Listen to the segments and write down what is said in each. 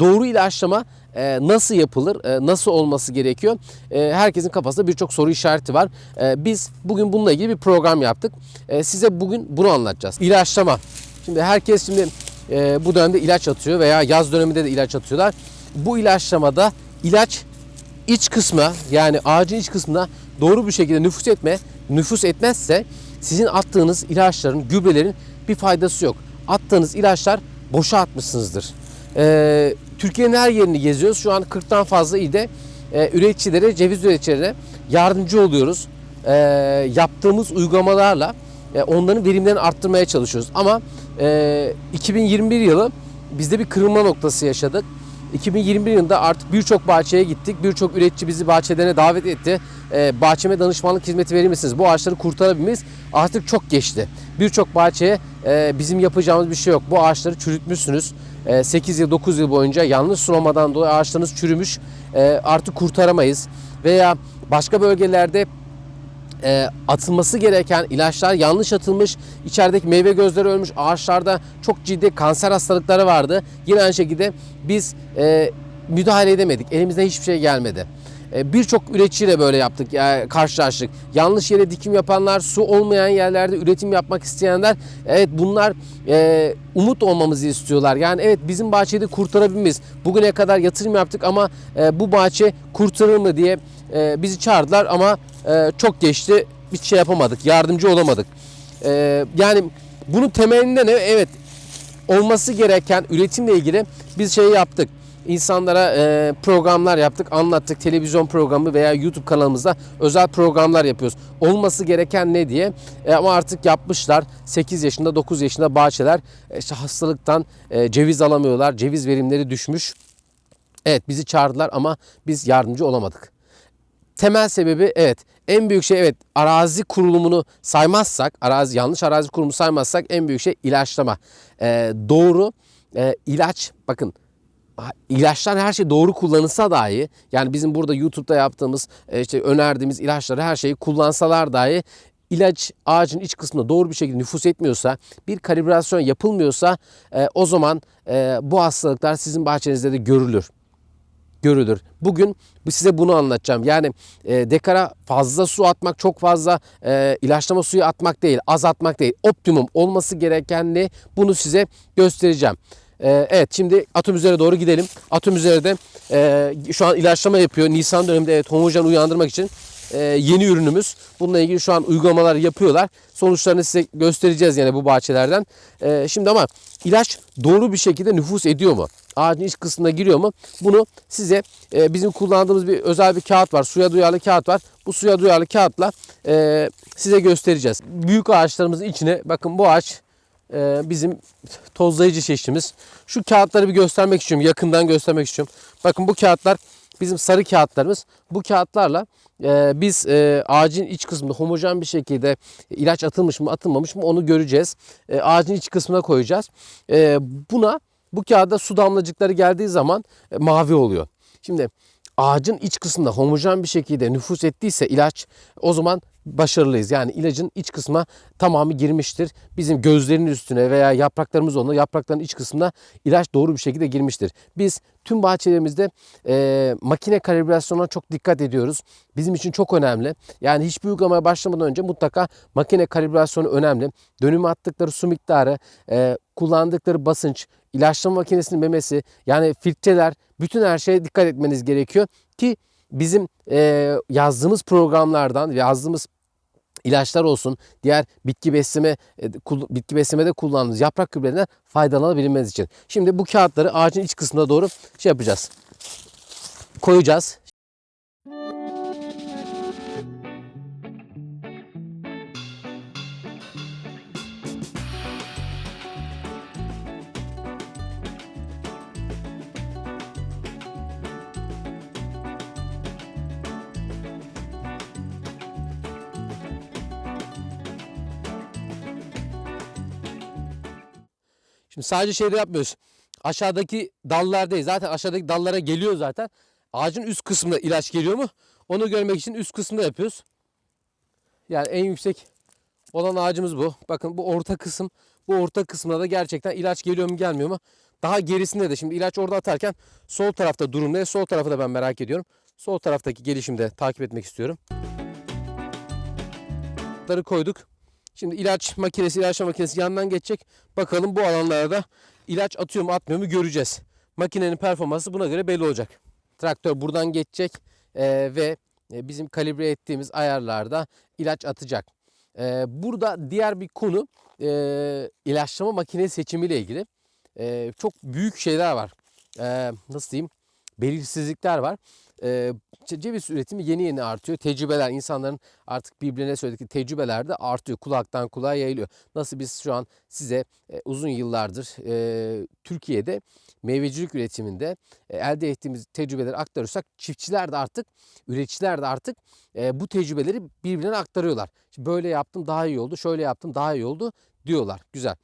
doğru ilaçlama e, nasıl yapılır, e, nasıl olması gerekiyor? E, herkesin kafasında birçok soru işareti var. E, biz bugün bununla ilgili bir program yaptık. Size bugün bunu anlatacağız. İlaçlama. Şimdi herkes şimdi bu dönemde ilaç atıyor veya yaz döneminde de ilaç atıyorlar. Bu ilaçlamada ilaç iç kısmına yani ağacın iç kısmına doğru bir şekilde nüfus etme nüfus etmezse sizin attığınız ilaçların, gübrelerin bir faydası yok. Attığınız ilaçlar boşa atmışsınızdır. Ee, Türkiye'nin her yerini geziyoruz. Şu an 40'tan fazla ilde e, üreticilere, ceviz üreticilerine yardımcı oluyoruz. Ee, yaptığımız uygulamalarla e, onların verimlerini arttırmaya çalışıyoruz. Ama e, 2021 yılı bizde bir kırılma noktası yaşadık. 2021 yılında artık birçok bahçeye gittik. Birçok üretici bizi bahçelerine davet etti. Ee, bahçeme danışmanlık hizmeti verir misiniz? Bu ağaçları kurtarabilmemiz artık çok geçti. Birçok bahçeye e, bizim yapacağımız bir şey yok. Bu ağaçları çürütmüşsünüz. E, 8 yıl 9 yıl boyunca yanlış sulamadan dolayı ağaçlarınız çürümüş. E, artık kurtaramayız. Veya başka bölgelerde e, atılması gereken ilaçlar yanlış atılmış. İçerideki meyve gözleri ölmüş. Ağaçlarda çok ciddi kanser hastalıkları vardı. Yine aynı şekilde biz e, müdahale edemedik. Elimizden hiçbir şey gelmedi. E, Birçok üreticiyle böyle yaptık, yani karşılaştık. Yanlış yere dikim yapanlar, su olmayan yerlerde üretim yapmak isteyenler, evet bunlar e, umut olmamızı istiyorlar. Yani evet bizim bahçeyi de kurtarabilmemiz. Bugüne kadar yatırım yaptık ama e, bu bahçe kurtarır mı diye e, bizi çağırdılar ama e, çok geçti. Hiç şey yapamadık, yardımcı olamadık. E, yani bunun temelinde ne? Evet olması gereken üretimle ilgili biz şey yaptık. İnsanlara e, programlar yaptık, anlattık. Televizyon programı veya YouTube kanalımızda özel programlar yapıyoruz. Olması gereken ne diye. E, ama artık yapmışlar. 8 yaşında, 9 yaşında bahçeler e, işte hastalıktan e, ceviz alamıyorlar. Ceviz verimleri düşmüş. Evet bizi çağırdılar ama biz yardımcı olamadık. Temel sebebi evet en büyük şey evet arazi kurulumunu saymazsak arazi yanlış arazi kurulumu saymazsak en büyük şey ilaçlama. Ee, doğru e, ilaç bakın ilaçlar her şey doğru kullanılsa dahi yani bizim burada YouTube'da yaptığımız e, işte önerdiğimiz ilaçları her şeyi kullansalar dahi ilaç ağacın iç kısmına doğru bir şekilde nüfus etmiyorsa, bir kalibrasyon yapılmıyorsa e, o zaman e, bu hastalıklar sizin bahçenizde de görülür görülür. Bugün bu size bunu anlatacağım. Yani e, dekara fazla su atmak, çok fazla e, ilaçlama suyu atmak değil, az atmak değil. Optimum olması gereken ne? Bunu size göstereceğim. E, evet şimdi atom üzere doğru gidelim. Atom üzerinde e, şu an ilaçlama yapıyor. Nisan döneminde evet homojen uyandırmak için e, yeni ürünümüz. Bununla ilgili şu an uygulamalar yapıyorlar. Sonuçlarını size göstereceğiz yani bu bahçelerden. E, şimdi ama ilaç doğru bir şekilde nüfus ediyor mu? Ağacın iç kısmına giriyor mu? Bunu size e, bizim kullandığımız bir özel bir kağıt var. Suya duyarlı kağıt var. Bu suya duyarlı kağıtla size göstereceğiz. Büyük ağaçlarımızın içine bakın bu ağaç bizim tozlayıcı çeşitimiz. Şu kağıtları bir göstermek istiyorum. Yakından göstermek istiyorum. Bakın bu kağıtlar bizim sarı kağıtlarımız. Bu kağıtlarla e, biz e, ağacın iç kısmında homojen bir şekilde ilaç atılmış mı atılmamış mı onu göreceğiz. E, ağacın iç kısmına koyacağız. E, buna bu kağıda su damlacıkları geldiği zaman e, mavi oluyor. Şimdi ağacın iç kısmında homojen bir şekilde nüfus ettiyse ilaç o zaman başarılıyız. Yani ilacın iç kısmına tamamı girmiştir. Bizim gözlerin üstüne veya yapraklarımız olduğunda yaprakların iç kısmına ilaç doğru bir şekilde girmiştir. Biz tüm bahçelerimizde e, makine kalibrasyonuna çok dikkat ediyoruz. Bizim için çok önemli. Yani hiçbir uygulamaya başlamadan önce mutlaka makine kalibrasyonu önemli. Dönüme attıkları su miktarı, e, kullandıkları basınç, ilaçlama makinesinin memesi yani filtreler bütün her şeye dikkat etmeniz gerekiyor ki bizim e, yazdığımız programlardan yazdığımız ilaçlar olsun, diğer bitki besleme e, bitki beslemede kullandığımız yaprak gübrelerinden faydalanabilmeniz için. Şimdi bu kağıtları ağacın iç kısmına doğru şey yapacağız. Koyacağız. Şimdi sadece şeyde yapmıyoruz. Aşağıdaki dallar değil. Zaten aşağıdaki dallara geliyor zaten. Ağacın üst kısmında ilaç geliyor mu? Onu görmek için üst kısmında yapıyoruz. Yani en yüksek olan ağacımız bu. Bakın bu orta kısım. Bu orta kısmına da gerçekten ilaç geliyor mu gelmiyor mu? daha gerisinde de şimdi ilaç orada atarken sol tarafta durum ne? Sol tarafı da ben merak ediyorum. Sol taraftaki gelişimi takip etmek istiyorum. Koyduk. Şimdi ilaç makinesi, ilaçlama makinesi yandan geçecek. Bakalım bu alanlarda ilaç atıyor mu atmıyor mu göreceğiz. Makinenin performansı buna göre belli olacak. Traktör buradan geçecek eee, ve e, bizim kalibre ettiğimiz ayarlarda ilaç atacak. Eee, burada diğer bir konu eee, ilaçlama makine seçimiyle ilgili. Eee, çok büyük şeyler var. Eee, nasıl diyeyim? Belirsizlikler var. İşte ceviz üretimi yeni yeni artıyor. Tecrübeler, insanların artık birbirine söyledikleri tecrübeler de artıyor. Kulaktan kulağa yayılıyor. Nasıl biz şu an size e, uzun yıllardır e, Türkiye'de meyvecilik üretiminde e, elde ettiğimiz tecrübeleri aktarırsak çiftçiler de artık, üreticiler de artık e, bu tecrübeleri birbirine aktarıyorlar. Şimdi böyle yaptım daha iyi oldu, şöyle yaptım daha iyi oldu diyorlar. Güzel.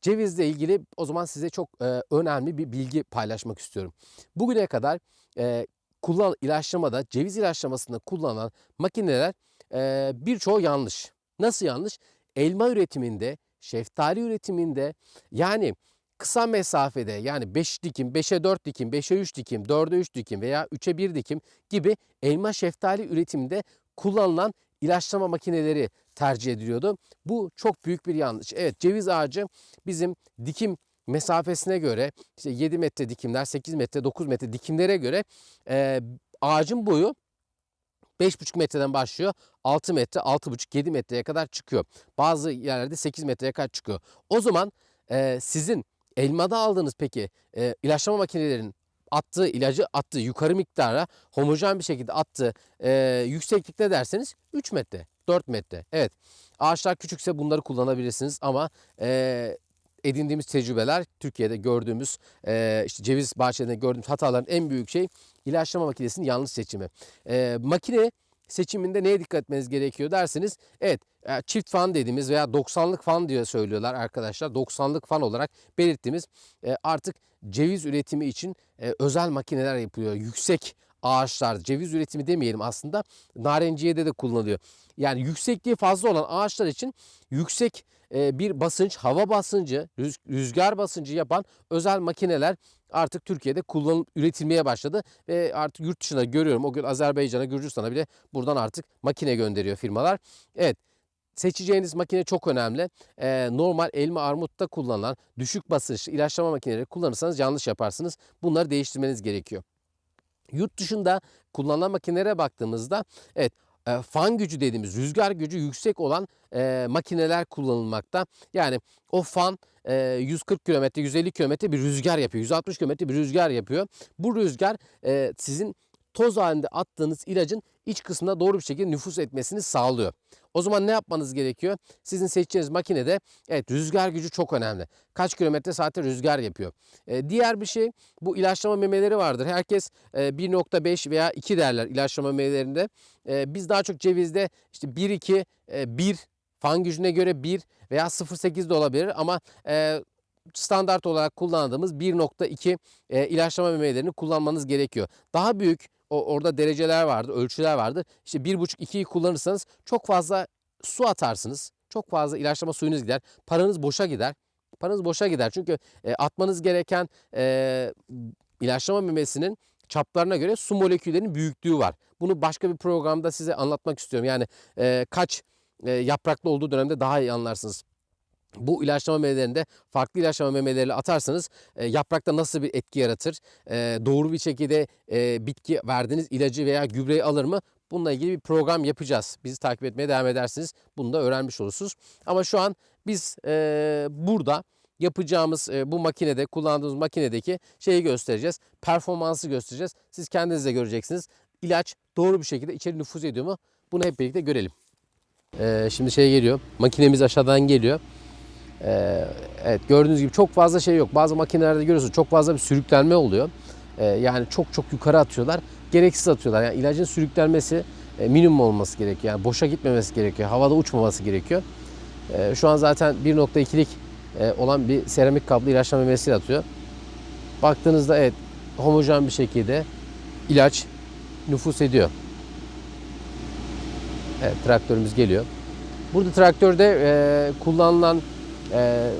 Cevizle ilgili o zaman size çok e, önemli bir bilgi paylaşmak istiyorum. Bugüne kadar e, kullan ilaçlamada, ceviz ilaçlamasında kullanılan makineler e, birçoğu yanlış. Nasıl yanlış? Elma üretiminde, şeftali üretiminde yani kısa mesafede yani 5 dikim, 5'e 4 dikim, 5'e 3 dikim, 4'e 3 dikim veya 3'e 1 dikim gibi elma şeftali üretiminde kullanılan ilaçlama makineleri tercih ediliyordu. Bu çok büyük bir yanlış. Evet ceviz ağacı bizim dikim mesafesine göre işte 7 metre dikimler, 8 metre, 9 metre dikimlere göre e, ağacın boyu 5,5 metreden başlıyor. 6 metre, 6,5, 7 metreye kadar çıkıyor. Bazı yerlerde 8 metreye kadar çıkıyor. O zaman e, sizin elmada aldığınız peki e, ilaçlama makinelerinin attığı ilacı attığı yukarı miktara homojen bir şekilde attığı e, yükseklikte derseniz 3 metre, 4 metre. Evet ağaçlar küçükse bunları kullanabilirsiniz ama e, edindiğimiz tecrübeler Türkiye'de gördüğümüz e, işte ceviz bahçelerinde gördüğümüz hataların en büyük şey ilaçlama makinesinin yanlış seçimi. E, makine seçiminde neye dikkat etmeniz gerekiyor derseniz evet çift fan dediğimiz veya 90'lık fan diye söylüyorlar arkadaşlar. 90'lık fan olarak belirttiğimiz artık ceviz üretimi için özel makineler yapılıyor. Yüksek ağaçlar, ceviz üretimi demeyelim aslında narenciyede de kullanılıyor. Yani yüksekliği fazla olan ağaçlar için yüksek bir basınç, hava basıncı, rüz- rüzgar basıncı yapan özel makineler artık Türkiye'de kullanılıp üretilmeye başladı ve artık yurt dışına görüyorum. O gün Azerbaycan'a, Gürcistan'a bile buradan artık makine gönderiyor firmalar. Evet. Seçeceğiniz makine çok önemli. Ee, normal elma armutta kullanılan düşük basınçlı ilaçlama makineleri kullanırsanız yanlış yaparsınız. Bunları değiştirmeniz gerekiyor. Yurt dışında kullanılan makinelere baktığımızda evet e, fan gücü dediğimiz rüzgar gücü yüksek olan e, makineler kullanılmakta. Yani o fan e, 140 km, 150 km bir rüzgar yapıyor. 160 km bir rüzgar yapıyor. Bu rüzgar e, sizin toz halinde attığınız ilacın iç kısmına doğru bir şekilde nüfus etmesini sağlıyor. O zaman ne yapmanız gerekiyor? Sizin seçeceğiniz makinede evet rüzgar gücü çok önemli. Kaç kilometre saatte rüzgar yapıyor. E, diğer bir şey bu ilaçlama memeleri vardır. Herkes e, 1.5 veya 2 derler ilaçlama memelerinde. E, biz daha çok cevizde işte 1-2, e, 1 fan gücüne göre 1 veya 0.8 de olabilir ama e, standart olarak kullandığımız 1.2 e, ilaçlama memelerini kullanmanız gerekiyor. Daha büyük o, orada dereceler vardı, ölçüler vardı. İşte 1.5-2'yi kullanırsanız çok fazla su atarsınız. Çok fazla ilaçlama suyunuz gider. Paranız boşa gider. Paranız boşa gider. Çünkü e, atmanız gereken e, ilaçlama memesinin çaplarına göre su moleküllerinin büyüklüğü var. Bunu başka bir programda size anlatmak istiyorum. Yani e, kaç e, yapraklı olduğu dönemde daha iyi anlarsınız. Bu ilaçlama memelerinde farklı ilaçlama memeleriyle atarsanız e, yaprakta nasıl bir etki yaratır? E, doğru bir şekilde e, bitki verdiğiniz ilacı veya gübreyi alır mı? Bununla ilgili bir program yapacağız. Bizi takip etmeye devam edersiniz. Bunu da öğrenmiş olursunuz. Ama şu an biz e, burada yapacağımız e, bu makinede kullandığımız makinedeki şeyi göstereceğiz. Performansı göstereceğiz. Siz kendiniz de göreceksiniz. İlaç doğru bir şekilde içeri nüfuz ediyor mu? Bunu hep birlikte görelim. E, şimdi şey geliyor. Makinemiz aşağıdan geliyor. Ee, evet gördüğünüz gibi çok fazla şey yok. Bazı makinelerde görüyorsunuz çok fazla bir sürüklenme oluyor. Ee, yani çok çok yukarı atıyorlar. Gereksiz atıyorlar. Yani ilacın sürüklenmesi e, minimum olması gerekiyor. Yani boşa gitmemesi gerekiyor. Havada uçmaması gerekiyor. Ee, şu an zaten 1.2'lik e, olan bir seramik kaplı ilaçlama memesiyle atıyor. Baktığınızda evet homojen bir şekilde ilaç nüfus ediyor. Evet traktörümüz geliyor. Burada traktörde e, kullanılan e,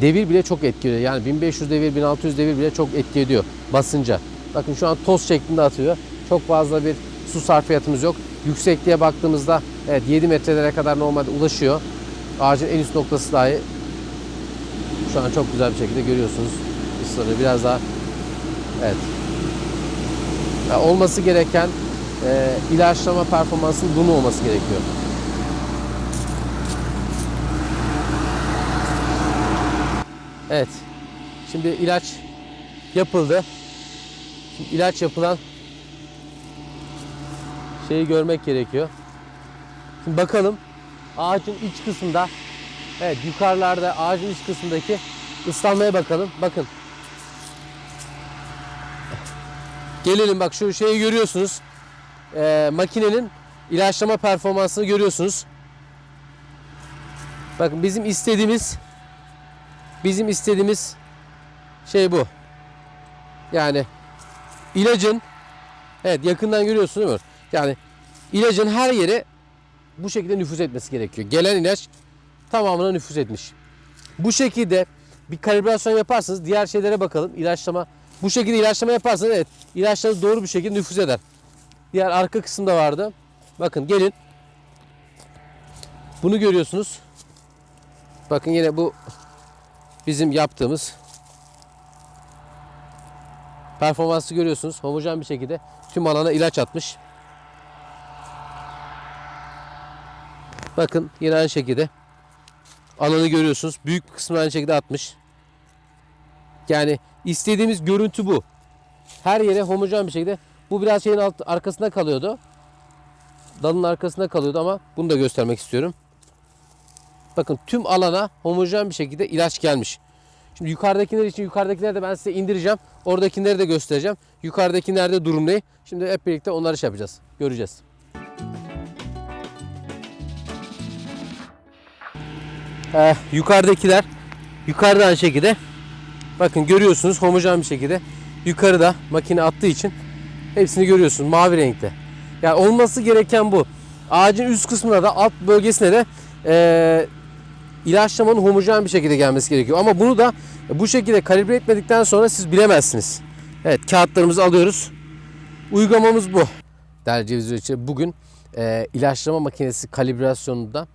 devir bile çok etki. Yani 1500 devir, 1600 devir bile çok etki ediyor basınca. Bakın şu an toz şeklinde atıyor. Çok fazla bir su sarfiyatımız yok. Yüksekliğe baktığımızda evet 7 metrelere kadar normalde ulaşıyor. Ağacın en üst noktası dahi şu an çok güzel bir şekilde görüyorsunuz. Islanıyor. Biraz daha evet. Ya olması gereken e, ilaçlama performansının bunu olması gerekiyor. Evet. Şimdi ilaç yapıldı. Şimdi ilaç yapılan şeyi görmek gerekiyor. Şimdi bakalım ağacın iç kısmında evet yukarılarda ağacın iç kısmındaki ıslanmaya bakalım. Bakın. Gelelim bak şu şeyi görüyorsunuz. Ee, makinenin ilaçlama performansını görüyorsunuz. Bakın bizim istediğimiz bizim istediğimiz şey bu. Yani ilacın evet yakından görüyorsunuz değil mi? Yani ilacın her yere bu şekilde nüfuz etmesi gerekiyor. Gelen ilaç tamamına nüfuz etmiş. Bu şekilde bir kalibrasyon yaparsanız diğer şeylere bakalım. İlaçlama bu şekilde ilaçlama yaparsanız evet ilaçlarınız doğru bir şekilde nüfuz eder. Diğer arka kısımda vardı. Bakın gelin. Bunu görüyorsunuz. Bakın yine bu bizim yaptığımız performansı görüyorsunuz. Homojen bir şekilde tüm alana ilaç atmış. Bakın yine aynı şekilde alanı görüyorsunuz. Büyük bir kısmını aynı şekilde atmış. Yani istediğimiz görüntü bu. Her yere homojen bir şekilde. Bu biraz şeyin alt, arkasında kalıyordu. Dalın arkasında kalıyordu ama bunu da göstermek istiyorum. Bakın tüm alana homojen bir şekilde ilaç gelmiş. Şimdi yukarıdakiler için yukarıdakileri de ben size indireceğim. Oradakileri de göstereceğim. Yukarıdakilerde durum ne? Şimdi hep birlikte onları şey yapacağız. Göreceğiz. Ee, yukarıdakiler yukarıda aynı şekilde bakın görüyorsunuz homojen bir şekilde yukarıda makine attığı için hepsini görüyorsunuz mavi renkte. Yani olması gereken bu. Ağacın üst kısmına da alt bölgesine de eee ilaçlamanın homojen bir şekilde gelmesi gerekiyor. Ama bunu da bu şekilde kalibre etmedikten sonra siz bilemezsiniz. Evet kağıtlarımızı alıyoruz. Uygulamamız bu. Değerli ceviz üreticileri bugün e, ilaçlama makinesi kalibrasyonunda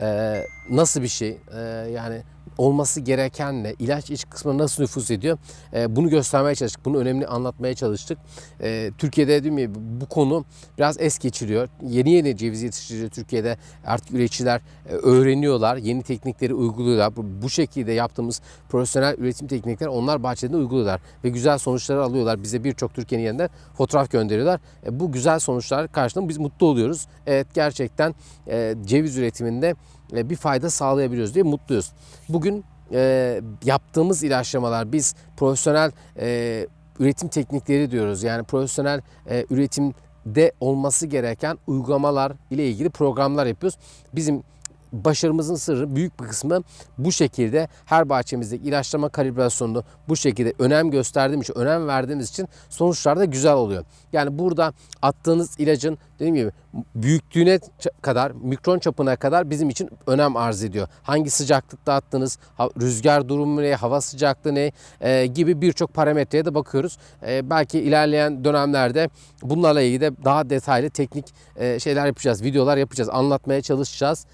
e, nasıl bir şey e, yani olması gereken ne, ilaç iç kısmına nasıl nüfuz ediyor e, bunu göstermeye çalıştık. Bunu önemli anlatmaya çalıştık. E, Türkiye'de değil mi bu konu biraz es geçiliyor. Yeni yeni ceviz yetiştirici Türkiye'de artık üreticiler e, öğreniyorlar. Yeni teknikleri uyguluyorlar. Bu, bu şekilde yaptığımız profesyonel üretim teknikleri onlar bahçede uyguluyorlar. Ve güzel sonuçları alıyorlar. Bize birçok Türkiye'nin yerinde fotoğraf gönderiyorlar. E, bu güzel sonuçlar karşılığında biz mutlu oluyoruz. Evet gerçekten e, ceviz üretiminde bir fayda sağlayabiliyoruz diye mutluyuz. Bugün e, yaptığımız ilaçlamalar biz profesyonel e, üretim teknikleri diyoruz. Yani profesyonel e, üretimde olması gereken uygulamalar ile ilgili programlar yapıyoruz. Bizim başarımızın sırrı büyük bir kısmı bu şekilde her bahçemizdeki ilaçlama kalibrasyonunu bu şekilde önem gösterdiğim için, önem verdiğimiz için sonuçlar da güzel oluyor. Yani burada attığınız ilacın dediğim gibi büyüklüğüne kadar, mikron çapına kadar bizim için önem arz ediyor. Hangi sıcaklıkta attınız, rüzgar durumu ne, hava sıcaklığı ne e, gibi birçok parametreye de bakıyoruz. E, belki ilerleyen dönemlerde bunlarla ilgili de daha detaylı teknik e, şeyler yapacağız, videolar yapacağız, anlatmaya çalışacağız.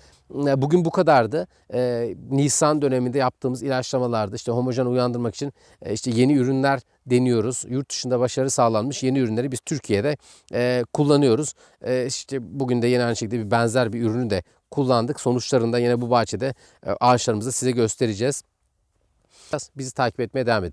E, Bugün bu kadardı. Ee, Nisan döneminde yaptığımız ilaçlamalarda işte homojen uyandırmak için e, işte yeni ürünler deniyoruz. Yurt dışında başarı sağlanmış yeni ürünleri biz Türkiye'de e, kullanıyoruz. E, işte bugün de yine aynı şekilde bir benzer bir ürünü de kullandık. Sonuçlarında yine bu bahçede e, ağaçlarımızı size göstereceğiz. Bizi takip etmeye devam edin.